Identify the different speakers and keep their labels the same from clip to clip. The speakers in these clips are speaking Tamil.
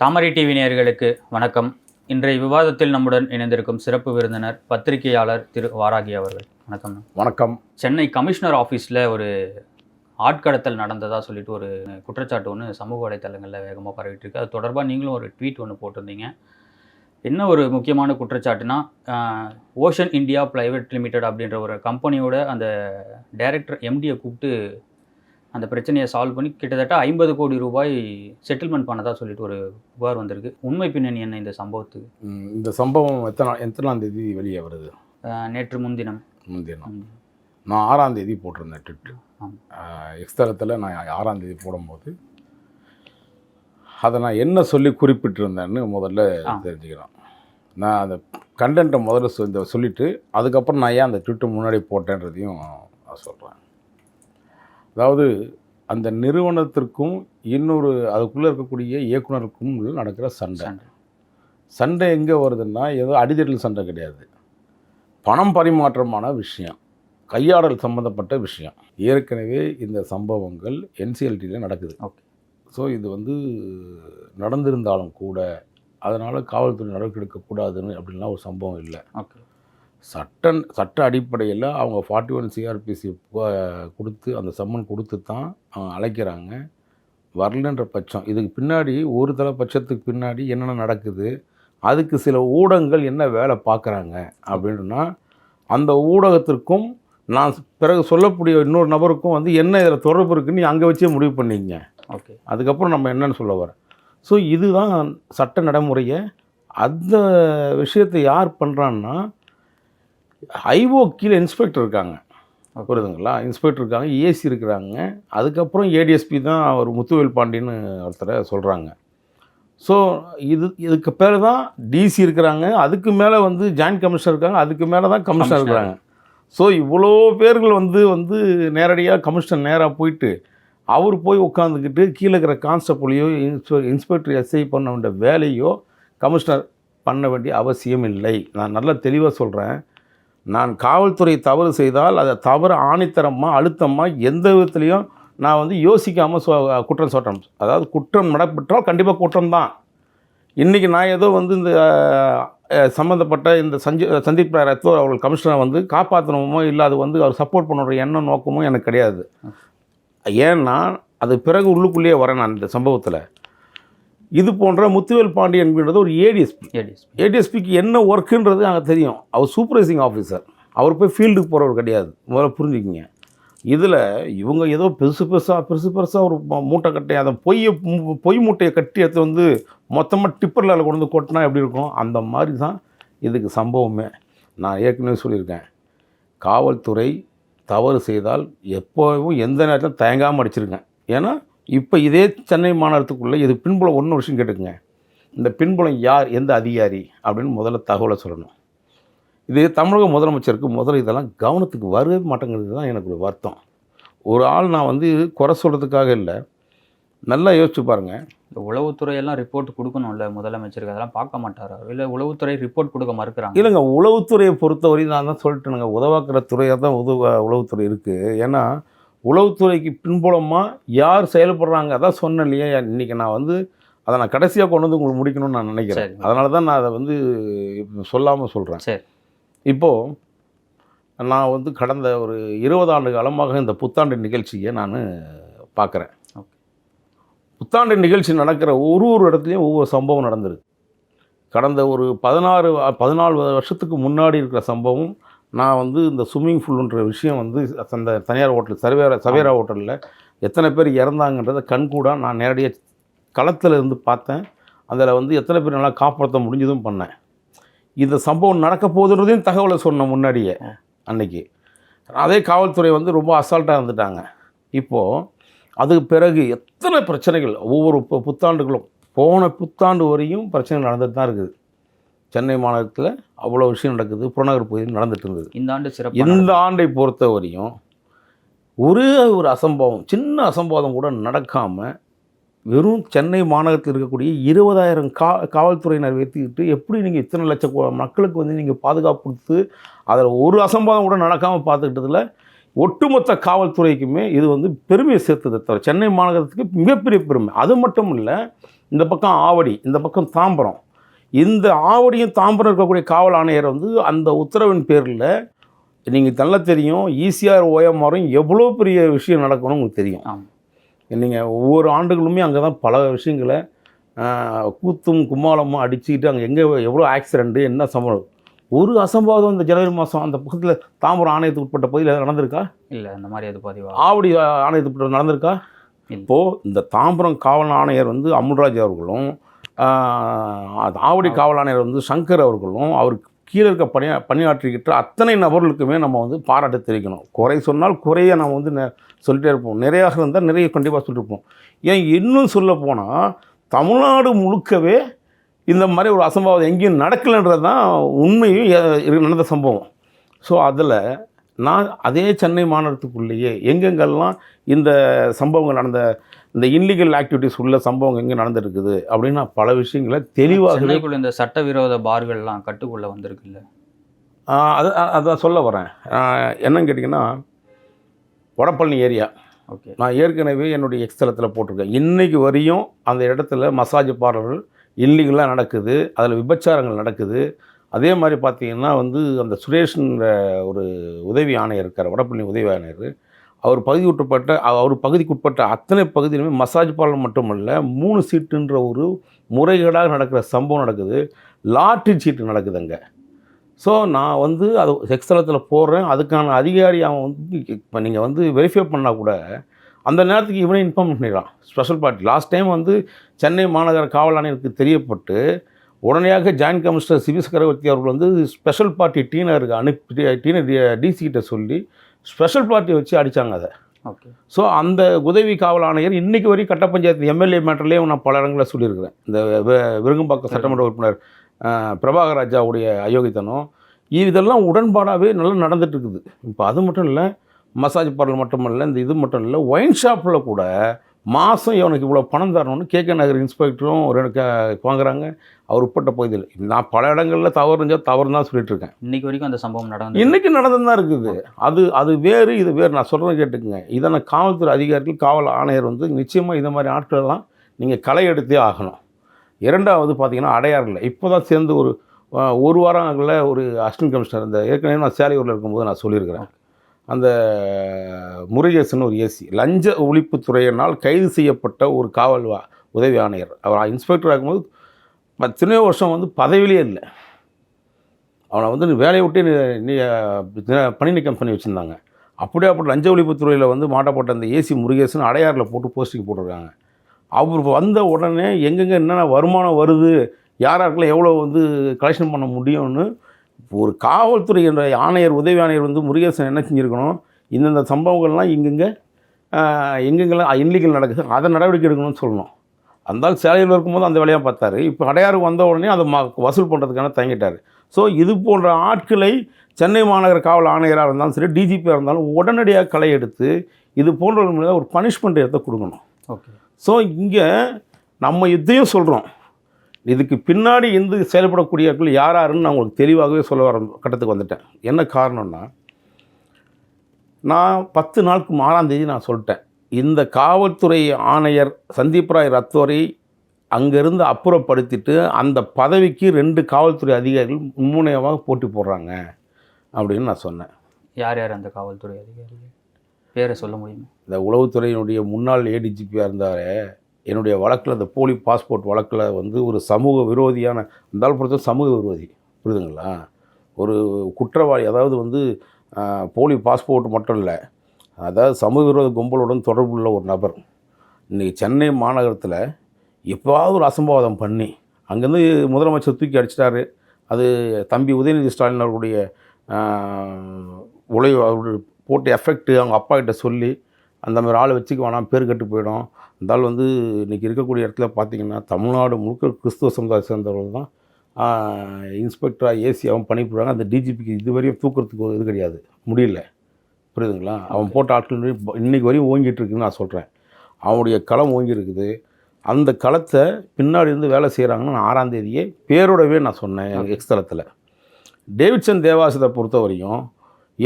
Speaker 1: தாமரை டிவி நேயர்களுக்கு வணக்கம். இன்றைய விவாதத்தில் நம்முடன் இணைந்திருக்கும் சிறப்பு விருந்தினர் பத்திரிகையாளர் திரு வாராகி அவர்கள். வணக்கம்.
Speaker 2: வணக்கம்.
Speaker 1: சென்னை கமிஷனர் ஆஃபீஸில் ஒரு ஆட்கடத்தல் நடந்ததா சொல்லிட்டு ஒரு குற்றச்சாட்டு ஒன்று சமூக வலைத்தளங்களில் வேகமாக பரவிட்டு இருக்கு. அது தொடர்பாக நீங்களும் ஒரு ட்வீட் ஒன்று போட்டிருந்தீங்க. என்ன ஒரு முக்கியமான குற்றச்சாட்டுனா ஓஷன் இந்தியா பிரைவேட் லிமிடெட் அப்படின்ற ஒரு கம்பெனியோட அந்த டைரக்டர் எம்டியை கூப்பிட்டு அந்த பிரச்சனையை சால்வ் பண்ணி கிட்டத்தட்ட ஐம்பது கோடி ரூபாய் செட்டில்மெண்ட் பண்ணதா சொல்லிட்டு ஒரு புகார் வந்திருக்கு. உண்மை பின்னணி என்ன இந்த சம்பவத்துக்கு?
Speaker 2: இந்த சம்பவம் எத்தனை எத்தனாம் தேதி வெளியே வருது?
Speaker 1: நேற்று முன்தினம்.
Speaker 2: முந்தினம்
Speaker 1: ம்,
Speaker 2: நான் ஆறாம் தேதி போட்டிருந்தேன் ட்விட்டு. எக்ஸ்தலத்தில் நான் ஆறாம் தேதி போடும்போது அதை நான் என்ன சொல்லி குறிப்பிட்டிருந்தேன்னு முதல்ல. தெரிஞ்சுக்கிறேன் நான் அந்த கண்டென்ட்டை முதல்ல சொ- இந்த சொல்லிவிட்டு அதுக்கப்புறம் நான் ஏன் அந்த ட்விட்டு முன்னாடி போட்டேன்றதையும் சொல்கிறேன் அதாவது அந்த நிறுவனத்திற்கும் இன்னொரு அதுக்குள்ளே இருக்கக்கூடிய இயக்குனருக்கும் உள்ள நடக்கிற சண்டை.
Speaker 1: சண்டை.
Speaker 2: சண்டை எங்கே வருதுன்னா ஏதோ அடிதடில் சண்டை கிடையாது. பணம் பரிமாற்றமான விஷயம். கையாடல் சம்மந்தப்பட்ட விஷயம். ஏற்கனவே இந்த சம்பவங்கள் என்சிஎல்டியில் நடக்குது.
Speaker 1: ஓகே.
Speaker 2: ஸோ இது வந்து நடந்திருந்தாலும் கூட அதனால் காவல்துறை நடவடிக்கை எடுக்கக்கூடாதுன்னு அப்படின்லாம் ஒரு சம்பவம் இல்லை.
Speaker 1: ஓகே.
Speaker 2: சட்ட சட்ட அடிப்படையில் அவங்க ஃபார்ட்டி ஒன் சிஆர்பிசி கொடுத்து அந்த சம்மன் கொடுத்து தான் அவங்க அழைக்கிறாங்க. வரலன்ற பட்சம். இதுக்கு பின்னாடி ஒரு தலை பட்சத்துக்கு பின்னாடி என்னென்ன நடக்குது? அதுக்கு சில ஊடகங்கள் என்ன வேலை பார்க்குறாங்க? அப்படின்னா அந்த ஊடகத்திற்கும் நான் பிறகு சொல்லக்கூடிய இன்னொரு நபருக்கும் வந்து என்ன இதில் தொடர்பு இருக்குன்னு அங்கே வச்சே முடிவு பண்ணிங்க.
Speaker 1: ஓகே.
Speaker 2: அதுக்கப்புறம் நம்ம என்னன்னு சொல்ல வரோம் ஸோ இதுதான் சட்ட நடைமுறையை. அந்த விஷயத்தை யார் பண்ணுறான்னா ஐஓ கீழே இன்ஸ்பெக்டர் இருக்காங்க. புரியுதுங்களா? இன்ஸ்பெக்டர் இருக்காங்க ஏசி இருக்கிறாங்க. அதுக்கப்புறம் ஏடிஎஸ்பி தான் அவர் முத்துவேல் பாண்டின்னு ஒருத்தரை சொல்கிறாங்க ஸோ இது இதுக்கு பேர் தான் டிசி இருக்கிறாங்க. அதுக்கு மேலே வந்து ஜாயின்ட் கமிஷனர் இருக்காங்க. அதுக்கு மேலே தான் கமிஷனர். இருக்கிறாங்க. ஸோ இவ்வளோ பேர்கள் வந்து வந்து நேரடியாக கமிஷனர் நேராக போயிட்டு அவர் போய் உட்காந்துக்கிட்டு கீழே இருக்கிற கான்ஸ்டபிளையோ இன்ஸ்பெ இன்ஸ்பெக்டர் எஸ்ஐ பண்ண வேண்டிய வேலையோ கமிஷனர் பண்ண வேண்டிய அவசியம் இல்லை. நான் நல்லா தெளிவாக சொல்கிறேன் நான் காவல்துறை தவறு செய்தால் அதை தவறு ஆணித்தரமாக அழுத்தமாக எந்த விதத்துலேயும் நான் வந்து யோசிக்காமல் சொ குற்றம் சொல்கிறேன் அதாவது குற்றம் நடப்பெற்றால் கண்டிப்பாக குற்றம் தான் இன்றைக்கி நான் ஏதோ வந்து இந்த சம்மந்தப்பட்ட இந்த சஞ்சி சந்தீப் ரத்தோ அவர்கள் கமிஷனரை வந்து காப்பாற்றணுமோ இல்லை அது வந்து அவர் சப்போர்ட் பண்ணுற எண்ணம் நோக்கமோ எனக்கு கிடையாது. ஏன்னா அது பிறகு உள்ளுக்குள்ளேயே வரேன் நான் இந்த சம்பவத்தில். இது போன்ற முத்துவேல் பாண்டியன் என்கின்றது ஒரு ஏடிஎஸ்பி
Speaker 1: ஏடிஎஸ்
Speaker 2: ஏடிஎஸ்பிக்கு என்ன ஒர்க்குன்றது அங்கே தெரியும். அவர் சூப்பர்வைசிங் ஆஃபீஸர் அவர் போய் ஃபீல்டுக்கு போகிறவர் கிடையாது. முதல்ல புரிஞ்சுக்கிங்க. இதில் இவங்க ஏதோ பெருசு பெருசாக பெருசு பெருசாக ஒரு மூட்டை கட்டி அதை பொய்யை பொய் மூட்டையை கட்டி எடுத்து வந்து மொத்தமாக டிப்பரில் கொண்டு வந்து கொட்டினா எப்படி இருக்கும்? அந்த மாதிரி தான் இதுக்கு சம்பவமே. நான் ஏற்கனவே சொல்லியிருக்கேன். காவல்துறை தவறு செய்தால் எப்போவும் எந்த நேரத்திலும் தயங்காமல் அடிச்சிருக்கேன் ஏன்னா இப்போ இதே சென்னை மாநகரத்துக்குள்ளே இது பின்புலம் ஒன்று விஷயம் கேட்டுக்குங்க. இந்த பின்புலம் யார் எந்த அதிகாரி அப்படின்னு முதல்ல தகவலை சொல்லணும். இது தமிழக முதலமைச்சருக்கு முதல்ல இதெல்லாம் கவனத்துக்கு வரவே மாட்டேங்கிறது தான் எனக்கு ஒரு வருத்தம். ஒரு ஆள் நான் வந்து குறை சொல்கிறதுக்காக இல்லை. நல்லா யோசிச்சு பாருங்கள்
Speaker 1: இந்த உளவுத்துறை எல்லாம் ரிப்போர்ட் கொடுக்கணும்ல முதலமைச்சருக்கு அதெல்லாம் பார்க்க மாட்டாரா? இல்லை உளவுத்துறை ரிப்போர்ட் கொடுக்க மறுக்கிறாங்க?
Speaker 2: இல்லைங்க உளவுத்துறையை பொறுத்தவரை நான் தான் சொல்லிட்டேனுங்க. உதவாக்கிற துறையாக தான் உதவ உளவுத்துறை இருக்குது ஏன்னா உளவுத்துறைக்கு பின்புலமாக யார் செயல்படுறாங்க? அதான் சொன்னேன் இல்லையா? இன்றைக்கி நான் வந்து அதை நான் கடைசியாக கொண்டு வந்து உங்களுக்கு முடிக்கணும்னு நான் நினைக்கிறேன். அதனால தான் நான் அதை வந்து சொல்லாமல் சொல்கிறேன்
Speaker 1: சரி.
Speaker 2: இப்போது நான் வந்து கடந்த ஒரு இருபது ஆண்டு காலமாக இந்த புத்தாண்டு நிகழ்ச்சியை நான் பார்க்குறேன். புத்தாண்டு நிகழ்ச்சி நடக்கிற ஒரு ஒரு இடத்துலையும் ஒவ்வொரு சம்பவம் நடந்திருக்கு. கடந்த ஒரு பதினாறு பதினாலு வருஷத்துக்கு முன்னாடி இருக்கிற சம்பவம் நான் வந்து இந்த ஸ்விம்மிங் பூல்ன்ற விஷயம் வந்து அந்த தனியார் ஹோட்டல் சர்வேரா சவேரா ஹோட்டலில் எத்தனை பேர் இறந்தாங்கன்றதை கண்கூடா நான் நேரடியாக களத்தில் இருந்து பார்த்தேன். அதில் வந்து எத்தனை பேர் நல்லா காப்பாற்ற முடிஞ்சதும் பண்ணேன். இந்த சம்பவம் நடக்க போகுதுன்றதையும் தகவலை சொன்னேன் முன்னாடியே அன்னைக்கு. அதே காவல்துறை வந்து ரொம்ப அசால்ட்டாக இருந்துட்டாங்க. இப்போது அதுக்கு பிறகு எத்தனை பிரச்சனைகள் ஒவ்வொரு புத்தாண்டுகளும் போன புத்தாண்டு வரையும் பிரச்சனைகள் நடந்துட்டு தான் இருக்குது. சென்னை மாநகரத்தில் அவ்வளோ விஷயம் நடக்குது. புறநகர் பகுதியில் நடந்துட்டு இருந்தது.
Speaker 1: இந்த ஆண்டு சிறப்பு
Speaker 2: இந்த ஆண்டை பொறுத்த வரையும் ஒரே ஒரு அசம்பவம் சின்ன அசம்பாவம் கூட நடக்காமல் வெறும் சென்னை மாநகரத்தில் இருக்கக்கூடிய இருபதாயிரம் கா காவல்துறையினர் வைத்துக்கிட்டு எப்படி நீங்கள் இத்தனை லட்சம் மக்களுக்கு வந்து நீங்கள் பாதுகாப்பு கொடுத்து அதில் ஒரு அசம்பாவம் கூட நடக்காமல் பார்த்துக்கிட்டதில் ஒட்டுமொத்த காவல்துறைக்குமே இது வந்து பெருமையை சேர்த்ததை தவிர சென்னை மாநகரத்துக்கு மிகப்பெரிய பெருமை. அது மட்டும் இல்லை இந்த பக்கம் ஆவடி இந்த பக்கம் தாம்பரம் இந்த ஆவடியும் தாம்பரம் இருக்கக்கூடிய காவல் ஆணையர் வந்து அந்த உத்தரவின் பேரில் நீங்கள் நல்லா தெரியும் ஈசிஆர் ஓஎம்ஆரும் எவ்வளோ பெரிய விஷயம் நடக்கணும்னு உங்களுக்கு தெரியும். நீங்கள் ஒவ்வொரு ஆண்டுகளுமே அங்கே தான் பல விஷயங்களை கூத்தும் கும்மாளமும் அடிச்சுக்கிட்டு அங்கே எங்கே எவ்வளோ ஆக்சிடெண்ட்டு என்ன சம்பவம்? ஒரு அசம்பாவிதம் இந்த ஜனவரி மாதம் அந்த பக்கத்தில் தாம்பரம் ஆணையத்துக்கு உட்பட்ட பகுதியில் நடந்திருக்கா?
Speaker 1: இல்லை அந்த மாதிரி அது பதிவா?
Speaker 2: ஆவடி ஆணையத்துக்கு நடந்திருக்கா. இப்போது இந்த தாம்பரம் காவல் ஆணையர் வந்து அமுல்ராஜ் அவர்களும் ஆவடி காவல் ஆணையர் வந்து சங்கர் அவர்களும் அவருக்கு கீழே இருக்க பணியா பணியாற்றிக்கிட்ட அத்தனை நபர்களுக்குமே நம்ம வந்து பாராட்டு தெரிவிக்கணும். குறை சொன்னால் குறைய நம்ம வந்து நெ- சொல்லிட்டே இருப்போம். நிறையாக இருந்தால் நிறைய கண்டிப்பாக சொல்லியிருப்போம் ஏன் இன்னும் சொல்ல போனால் தமிழ்நாடு முழுக்கவே இந்த மாதிரி ஒரு அசம்பாவிதம் எங்கேயும் நடக்கலைன்றது தான் உண்மையும் நடந்த சம்பவம். ஸோ அதில் நான் அதே சென்னை மாநகரத்துக்குள்ளேயே எங்கெங்கெல்லாம் இந்த சம்பவங்கள் நடந்த இந்த இல்லீகல் ஆக்டிவிட்டீஸ் உள்ள சம்பவம் எங்கே நடந்திருக்குது அப்படின்னு நான் பல விஷயங்களை தெளிவாகவே
Speaker 1: சென்னைக்குள்ள இந்த சட்டவிரோத பார்கள்லாம் கட்டுக்குள்ள வந்திருக்குல்ல?
Speaker 2: அது அதான் சொல்ல வரேன். என்னன்னு கேட்டிங்கன்னா வடபழனி ஏரியா.
Speaker 1: ஓகே.
Speaker 2: நான் ஏற்கனவே என்னுடைய எக்ஸ்தலத்தில் போட்டிருக்கேன். இன்னைக்கு வரையும் அந்த இடத்துல மசாஜ் பார்லர்கள் இல்லீகலாக நடக்குது. அதில் விபச்சாரங்கள் நடக்குது. அதே மாதிரி பார்த்தீங்கன்னா வந்து அந்த சுரேஷ்ன்ற ஒரு உதவி ஆணையர் இருக்கார் வடபழனி உதவி ஆணையர். அவர் பகுதி உட்பட்ட அவர் பகுதிக்கு உட்பட்ட அத்தனை பகுதியிலுமே மசாஜ் பார்லர் மட்டுமல்ல மூணு சீட்டுன்ற ஒரு முறைகேடாக நடக்கிற சம்பவம் நடக்குது லாட்ரி சீட்டு நடக்குது அங்கே ஸோ நான் வந்து அது செக்ஸ்தலத்தில் போடுறேன் அதுக்கான அதிகாரி அவன் வந்து இப்போ நீங்கள் வந்து வெரிஃபை பண்ணால் கூட அந்த நேரத்துக்கு இவனே இன்ஃபார்ம் பண்ணிடலாம் ஸ்பெஷல் பார்ட்டி லாஸ்ட் டைம் வந்து சென்னை மாநகர காவல் ஆணையருக்கு தெரியப்பட்டு உடனடியாக ஜாயின்ட் கமிஷனர் சிவி சக்கரவர்த்தி அவர்கள் வந்து ஸ்பெஷல் பார்ட்டி டீனருக்கு அனுப்பி டீனர் டிசிகிட்ட சொல்லி ஸ்பெஷல் பார்ட்டி வச்சு அடித்தாங்க அதை.
Speaker 1: ஓகே.
Speaker 2: ஸோ அந்த உதவி காவல் ஆணையர் இன்னைக்கு வரையும் கட்ட பஞ்சாயத்து எம்எல்ஏ மேட்டர்லேயே நான் பல இடங்களில் சொல்லியிருக்கிறேன். இந்த விருங்கம்பாக்கம் சட்டமன்ற உறுப்பினர் அஹ், பிரபாகர் ராஜாவுடைய அயோக்கியத்தனம் இதெல்லாம் உடன்பாடாகவே நல்லா நடந்துட்டு இருக்குது இப்போ அது மட்டும் இல்லை மசாஜ் பார்லர் மட்டும் இல்லை இந்த இது மட்டும் இல்லை ஒயின் ஷாப்பில் கூட மாதம் இவனுக்கு இவ்வளோ பணம் தரணும்னு கேகே நகர் இன்ஸ்பெக்டரும் ஒரு எனக்கு வாங்குறாங்க. அவர் உட்பட்ட பகுதியில் நான் பல இடங்களில் தவறு இருந்தால் தவறு தான் சொல்லிட்டு இருக்கேன்.
Speaker 1: இன்னைக்கு வரைக்கும் அந்த சம்பவம் நடந்து
Speaker 2: இன்னைக்கு நடந்து தான் இருக்குது. அது அது வேறு இது வேறு. நான் சொல்கிறத கேட்டுக்குங்க. இதனை காவல்துறை அதிகாரிகள் காவல் ஆணையர் வந்து நிச்சயமாக இந்த மாதிரி ஆட்களெல்லாம் நீங்கள் களை எடுத்தே ஆகணும். இரண்டாவது பார்த்தீங்கன்னா அடையாறில். இப்போ தான் சேர்ந்து ஒரு ஒரு வாரம் ஆகல ஒரு அசிஸ்டன்ட் கமிஷனர். இந்த ஏற்கனவே நான் சேலையூரில் இருக்கும்போது நான் சொல்லியிருக்கிறேன். அந்த முருகேசன் ஒரு ஏசி. லஞ்ச ஒழிப்புத்துறையினால் கைது செய்யப்பட்ட ஒரு காவல் வா- உதவி ஆணையர். அவர் இன்ஸ்பெக்டர் ஆகும்போது எத்தனையோ வருஷம் வந்து பதவியிலே இல்லை. அவனை வந்து வேலையை விட்டு பணி நீக்கம் பண்ணி வச்சுருந்தாங்க. அப்படியே அப்படி லஞ்ச ஒழிப்புத்துறையில் வந்து மாட்டப்பட்ட அந்த ஏசி முருகேசன் அடையாறில் போட்டு போஸ்டிங் போட்டிருக்காங்க. அவர் வந்த உடனே எங்கெங்கே என்னென்ன வருமானம் வருது யார் யாருக்கெல்லாம் எவ்வளோ வந்து கலெக்ஷன் பண்ண முடியும்னு ஒரு காவல்துறை என்ற ஆணையர் உதவி ஆணையர் வந்து முருகேசன் என்ன செஞ்சுருக்கணும்? இந்தந்த சம்பவங்கள்லாம் இங்கங்கே எங்கெங்கெல்லாம் இல்லீகல் நடக்குது அதை நடவடிக்கை எடுக்கணும்னு சொல்லணும். அந்த சேலையில் இருக்கும்போது அந்த வேலையாக பார்த்தாரு. இப்போ அடையாருக்கு வந்த உடனே அதை ம வசூல் பண்ணுறதுக்கான தயங்கிட்டார். ஸோ இது போன்ற ஆட்களை சென்னை மாநகர காவல் ஆணையராக இருந்தாலும் சரி டிஜிபியாக இருந்தாலும் உடனடியாக களை எடுத்து இது போன்றவர்கள் மீது ஒரு பனிஷ்மெண்ட் எடுத்து கொடுக்கணும்.
Speaker 1: ஓகே.
Speaker 2: ஸோ இங்கே நம்ம இதையும் சொல்கிறோம் இதுக்கு பின்னாடி இருந்து செயல்படக்கூடியவர்கள் யார் யாருன்னு நான் உங்களுக்கு தெளிவாகவே சொல்ல வர கட்டத்துக்கு வந்துட்டேன். என்ன காரணம்னா நான் பத்து நாளுக்கு ஆறாம் தேதி நான் சொல்லிட்டேன். இந்த காவல்துறை ஆணையர் சந்தீப் ராய் ரத்தோரை அங்கேருந்து அப்புறப்படுத்திட்டு அந்த பதவிக்கு ரெண்டு காவல்துறை அதிகாரிகள் மும்முனையமாக போட்டி போடுறாங்க அப்படின்னு நான் சொன்னேன்.
Speaker 1: யார் யார் அந்த காவல்துறை அதிகாரிகள்? பேரை சொல்ல முடியுமா?
Speaker 2: இந்த உளவுத்துறையினுடைய முன்னாள் ஏடிஜிபியாக இருந்தார் என்னுடைய வழக்கில் அந்த போலி பாஸ்போர்ட் வழக்கில் வந்து ஒரு சமூக விரோதியான இருந்தாலும் பொறுத்த சமூக விரோதி புரியுதுங்களா? ஒரு குற்றவாளி அதாவது வந்து போலி பாஸ்போர்ட் மட்டும் இல்லை அதாவது சமூக விரோத கும்பலுடன் தொடர்புள்ள ஒரு நபர். இன்றைக்கி சென்னை மாநகரத்தில் எப்போவாவது ஒரு அசம்பாவிதம் பண்ணி அங்கேருந்து முதலமைச்சர் தூக்கி அடிச்சிட்டாரு. அது தம்பி உதயநிதி ஸ்டாலின் அவர்களுடைய உழை உழைவு அவருடைய போட்டு எஃபெக்ட்டு அவங்க அப்பா கிட்ட சொல்லி அந்த மாதிரி ஆளை வச்சுக்க வேணாம் பேர் கெட்டு போயிடும். அந்த ஆள் வந்து இன்றைக்கி இருக்கக்கூடிய இடத்துல பார்த்தீங்கன்னா தமிழ்நாடு முழுக்க கிறிஸ்துவ சமுதாயம் சேர்ந்தவர்கள் தான். இன்ஸ்பெக்டராக ஏசியாகவும் பணிபுரிறாங்க. அந்த டிஜிபிக்கு இதுவரையும் தூக்குறதுக்கு ஒரு இது கிடையாது. முடியல. புரியுதுங்களா? அவன் போட்ட ஆட்கள் இன்னைக்கு வரையும் ஓங்கிட்டு இருக்குன்னு நான் சொல்கிறேன் அவனுடைய களம் ஓங்கி இருக்குது அந்த களத்தை பின்னாடி இருந்து வேலை செய்கிறாங்கன்னு நான் ஆறாம் தேதியே பேரோடவே நான் சொன்னேன் எக்ஸ்தலத்தில் டேவிட்சன் தேவாசத்தை பொறுத்த வரையும்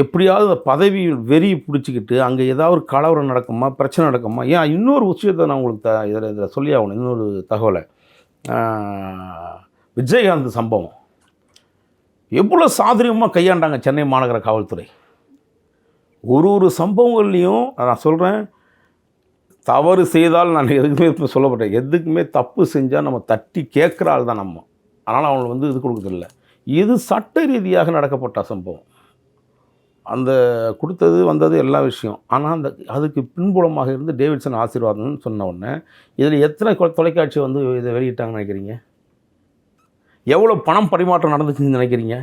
Speaker 2: எப்படியாவது அந்த பதவி வெறி பிடிச்சிக்கிட்டு அங்கே ஏதாவது ஒரு கலவரம் நடக்குமா பிரச்சனை நடக்குமா? ஏன் இன்னொரு விஷயத்தை நான் உங்களுக்கு த இதில் இதில் சொல்லி ஆகணும் இன்னொரு தகவலை. விஜயகாந்த் சம்பவம். எவ்வளோ சாதுரியமாக கையாண்டாங்க சென்னை மாநகர காவல்துறை. ஒரு ஒரு சம்பவங்கள்லையும் நான் சொல்கிறேன் தவறு செய்தால் நான் எதுக்குமே சொல்லப்பட்டேன். எதுக்குமே தப்பு செஞ்சால் நம்ம தட்டி கேட்குற ஆள் தான் நம்ம. அதனால் அவங்களுக்கு வந்து இது கொடுக்குறதில்ல. இது சட்ட ரீதியாக நடக்கப்பட்ட சம்பவம். அந்த கொடுத்தது வந்தது எல்லா விஷயம். ஆனால் அந்த அதுக்கு பின்புலமாக இருந்து டேவிட்சன் ஆசீர்வாதம்னு சொன்ன உடனே இதில் எத்தனை தொலைக்காட்சி வந்து இதை வெளியிட்டாங்கன்னு நினைக்கிறீங்க? எவ்வளோ பணம் பரிமாற்றம் நடந்துச்சுன்னு நினைக்கிறீங்க?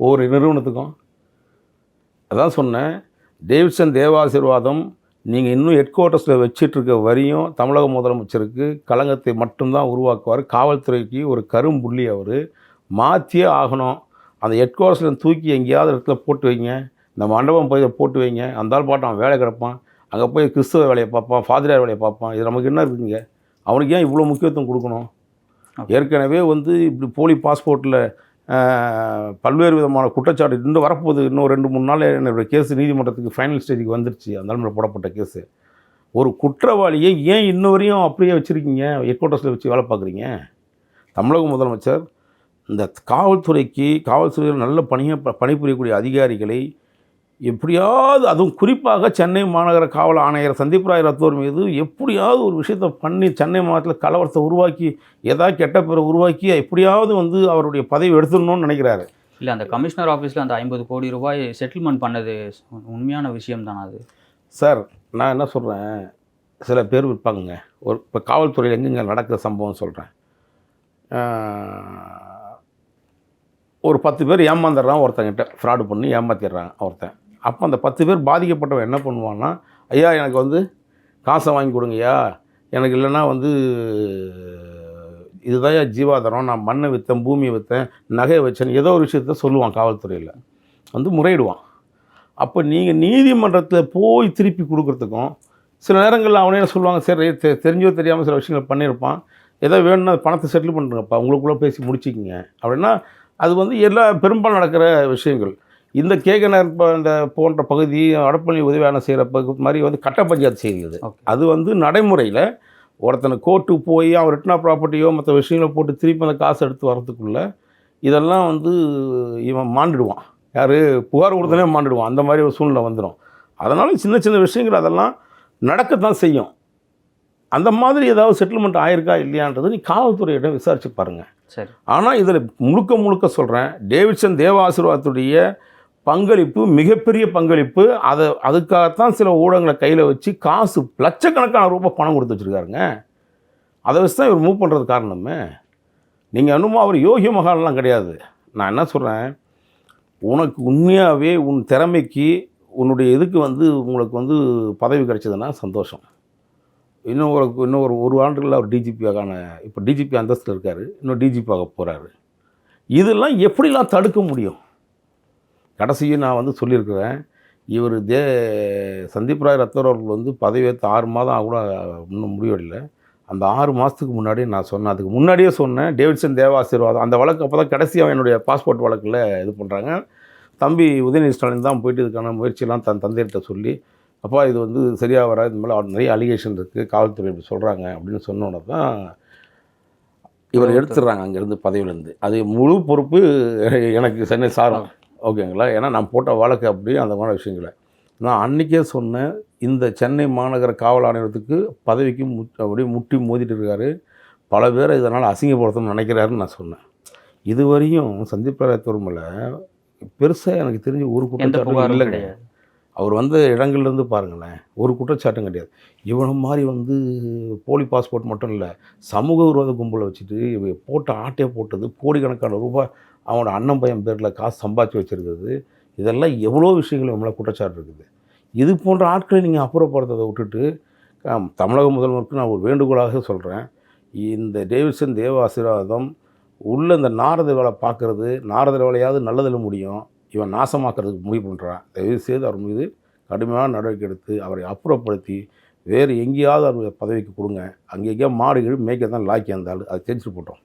Speaker 2: ஒவ்வொரு நிறுவனத்துக்கும். அதான் சொன்னேன் டேவிட்சன் தேவாசீர்வாதம் நீங்கள் இன்னும் ஹெட் குவார்ட்டர்ஸில் வச்சிட்ருக்க வரையும் தமிழக முதலமைச்சருக்கு கலங்கத்தை மட்டும்தான் உருவாக்குவார். காவல்துறைக்கு ஒரு கரும்புள்ளி அவர். மாற்றியே ஆகணும். அந்த ஹெட் குவார்ட்டர்ஸில் தூக்கி எங்கேயாவது இடத்துல போட்டு வைங்க. இந்த மண்டபம் போய் இதை போட்டு வைங்க. அந்த ஆள் பாட்டு அவன் வேலை கிடப்பான். அங்கே போய் கிறிஸ்தவ வேலையை பார்ப்பான் ஃபாதரார் வேலையை பார்ப்பான். இது நமக்கு என்ன இருக்குங்க? அவனுக்கு ஏன் இவ்வளோ முக்கியத்துவம் கொடுக்கணும்? ஏற்கனவே வந்து இப்படி போலி பாஸ்போர்ட்டில் பல்வேறு விதமான குற்றச்சாட்டு இன்னும் வரப்போகுது. இன்னும் ரெண்டு மூணு நாள் என்னோட கேஸ் நீதிமன்றத்துக்கு ஃபைனல் ஸ்டேஜுக்கு வந்துருச்சு. அந்த நிலமையில் போடப்பட்ட கேஸு. ஒரு குற்றவாளியை ஏன் இன்ன வரையும் அப்படியே வச்சுருக்கீங்க? ஹெட்குவார்ட்டர்ஸில் வச்சு வேலை பார்க்குறீங்க? தமிழக முதலமைச்சர் இந்த காவல்துறைக்கு காவல்துறையில் நல்ல பணியை பணிபுரியக்கூடிய அதிகாரிகளை எப்படியாவது அதுவும் குறிப்பாக சென்னை மாநகர காவல் ஆணையர் சந்தீப் ராய் ரத்தோர் மீது எப்படியாவது ஒரு விஷயத்தை பண்ணி சென்னை மாவட்டத்தில் கலவரத்தை உருவாக்கி ஏதாவது கெட்ட பேரை உருவாக்கி எப்படியாவது வந்து அவருடைய பதவி எடுத்துடணும்னு நினைக்கிறாரு.
Speaker 1: இல்லை அந்த கமிஷனர் ஆஃபீஸில் அந்த ஐம்பது கோடி ரூபாய் செட்டில்மெண்ட் பண்ணது உண்மையான விஷயம் தானே அது?
Speaker 2: சார் நான் என்ன சொல்கிறேன் சில பேர் இருப்பாங்கங்க ஒரு இப்போ காவல்துறையில் எங்கெங்க நடக்கிற சம்பவம் சொல்கிறேன் ஒரு பத்து பேர் ஏமாந்துடுறான் ஒருத்தங்கிட்ட. ஃப்ராடு பண்ணி ஏமாத்திடுறான் ஒருத்தன். அப்போ அந்த பத்து பேர் பாதிக்கப்பட்டவன் என்ன பண்ணுவான்னா ஐயா எனக்கு வந்து காசை வாங்கி கொடுங்கய்யா. எனக்கு இல்லைன்னா வந்து இதுதான் ஜீவாதாரம். நான் மண்ணை விற்றேன் பூமியை விற்றேன் நகையை வச்சேன் ஏதோ ஒரு விஷயத்த சொல்லுவான் காவல்துறையில். வந்து முறையிடுவான். அப்போ நீங்கள் நீதிமன்றத்தில் போய் திருப்பி கொடுக்குறதுக்கும் சில நேரங்களில் அவனே என்ன சொல்லுவாங்க சரி தெ தெரிஞ்சோ தெரியாமல் சில விஷயங்கள் பண்ணியிருப்பான். ஏதோ வேணும்னா அது பணத்தை செட்டில் பண்ணுறப்பா உங்களுக்குள்ளே பேசி முடிச்சிக்கிங்க. அப்படின்னா அது வந்து எல்லா பெரும்பாலும் நடக்கிற விஷயங்கள். இந்த கேகனர் போன்ற பகுதி அடப்பள்ளி உதவியான செய்கிற பகுதி மாதிரி வந்து கட்ட பஞ்சாயத்து
Speaker 1: ஓகே.
Speaker 2: அது வந்து நடைமுறையில் ஒருத்தனை கோர்ட்டுக்கு போய் அவன் ரிட்டனா ப்ராப்பர்ட்டியோ மற்ற விஷயங்களை போட்டு திருப்பி அந்த காசு எடுத்து வரதுக்குள்ள இதெல்லாம் வந்து இவன் மாண்டுடுவான். யார்? புகார் கொடுத்தனே மாண்டுடுவான். அந்த மாதிரி ஒரு சூழ்நிலை வந்துடும் அதனால் சின்ன சின்ன விஷயங்கள் அதெல்லாம் நடக்கத்தான் செய்யும். அந்த மாதிரி ஏதாவது செட்டில்மெண்ட் ஆயிருக்கா இல்லையான்றது நீ காவல்துறையிடம் விசாரிச்சு பாருங்கள்
Speaker 1: சரி.
Speaker 2: ஆனால் இதில் முழுக்க முழுக்க சொல்கிறேன் டேவிட்சன் தேவாசீர்வாதத்துடைய பங்களிப்பு மிகப்பெரிய பங்களிப்பு. அதை அதுக்காகத்தான் சில ஊடகங்களை கையில் வச்சு காசு லட்சக்கணக்கான ரூபாய் பணம் கொடுத்து வச்சுருக்காருங்க. அதை வச்சு தான் இவர் மூவ் பண்ணுறது காரணமே. நீங்கள் இன்னமும் அவர் யோகி மகான்லாம் கிடையாது. நான் என்ன சொல்கிறேன் உனக்கு உண்மையாகவே உன் திறமைக்கு உன்னுடைய இதுக்கு வந்து உங்களுக்கு வந்து பதவி கிடைச்சதுன்னா சந்தோஷம். இன்னும் ஒரு இன்னும் ஒரு ஒரு ஆண்டுகளில் அவர் டிஜிபியாகான இப்போ டிஜிபி அந்தஸ்தில் இருக்கார். இன்னும் டிஜிபி ஆக போகிறாரு இதெல்லாம் எப்படிலாம் தடுக்க முடியும்? கடைசியும் நான் வந்து சொல்லியிருக்கிறேன் இவர் தே சந்தீப் ராய் ரத்தோர் அவர்கள் வந்து பதவியேற்று ஆறு மாதம் கூட இன்னும் முடிவடையல அந்த ஆறு மாதத்துக்கு முன்னாடி நான் சொன்னேன். அதுக்கு முன்னாடியே சொன்னேன் டேவிட்சன் தேவாசீர்வாதம் அந்த வழக்கு அப்போ தான் கடைசியாக என்னுடைய பாஸ்போர்ட் வழக்கில் இது பண்ணுறாங்க தம்பி உதயநிதி ஸ்டாலின் தான் போயிட்டு இதுக்கான முயற்சியெல்லாம் தன் தந்தையிட்ட சொல்லி அப்பா இது வந்து சரியாக வராது இந்த மாதிரி நிறைய அலிகேஷன் இருக்குது காவல்துறை இப்படி சொல்கிறாங்க அப்படின்னு சொன்னோன்னே தான் இவர் எடுத்துடுறாங்க அங்கேருந்து பதவியிலேருந்து. அது முழு பொறுப்பு எனக்கு சென்னை சாரம். ஓகேங்களா? ஏன்னா நான் போட்ட வழக்கு அப்படி அந்த மாதிரி விஷயங்களை. நான் அன்றைக்கே சொன்னேன் இந்த சென்னை மாநகர காவல் ஆணையத்துக்கு பதவிக்கு மு அப்படியே முட்டி மோதிட்டு இருக்காரு. பல பேரை இதனால் அசிங்கப்படுத்தணும்னு நினைக்கிறாருன்னு நான் சொன்னேன். இதுவரையும் சந்தீப் துருமலை பெருசாக எனக்கு தெரிஞ்ச ஒரு
Speaker 1: புகாரும்
Speaker 2: இல்லைங்க.
Speaker 1: கிடையாது.
Speaker 2: அவர் வந்த இடங்கள்லேருந்து பாருங்களேன் ஒரு குற்றச்சாட்டும் கிடையாது. இவனை மாதிரி வந்து போலி பாஸ்போர்ட் மட்டும் இல்லை சமூக விரோத கும்பலை வச்சுட்டு போட்ட ஆட்டையை போட்டது கோடிக்கணக்கான ரூபாய் அவனோட அண்ணன் பையன் பேரில் காசு சம்பாதிச்சு வச்சுருக்கிறது. இதெல்லாம் எவ்வளோ விஷயங்கள் இவன் குற்றச்சாட்டு இருக்குது. இது போன்ற ஆட்களை நீங்கள் அப்புறப்படுறதை விட்டுட்டு தமிழக முதல்வருக்கு நான் ஒரு வேண்டுகோளாக சொல்கிறேன் இந்த டேவிட்சன் தேவ ஆசீர்வாதம் உள்ள இந்த நாரத வேலை பார்க்குறது நாரத வேலையாவது நல்லதில் முடியும் இவன் நாசமாக்குறதுக்கு முடிவு பண்ணுறான் தயவு செய்து அவர் மீது கடுமையான நடவடிக்கை எடுத்து அவரை அப்புறப்படுத்தி வேறு எங்கேயாவது அவர் பதவிக்கு கொடுங்க. அங்கே எங்கேயா மாடுகள் மேய்க்க தான் லாக்கி இருந்தாலும் அதை தெரிஞ்சு போட்டோம்.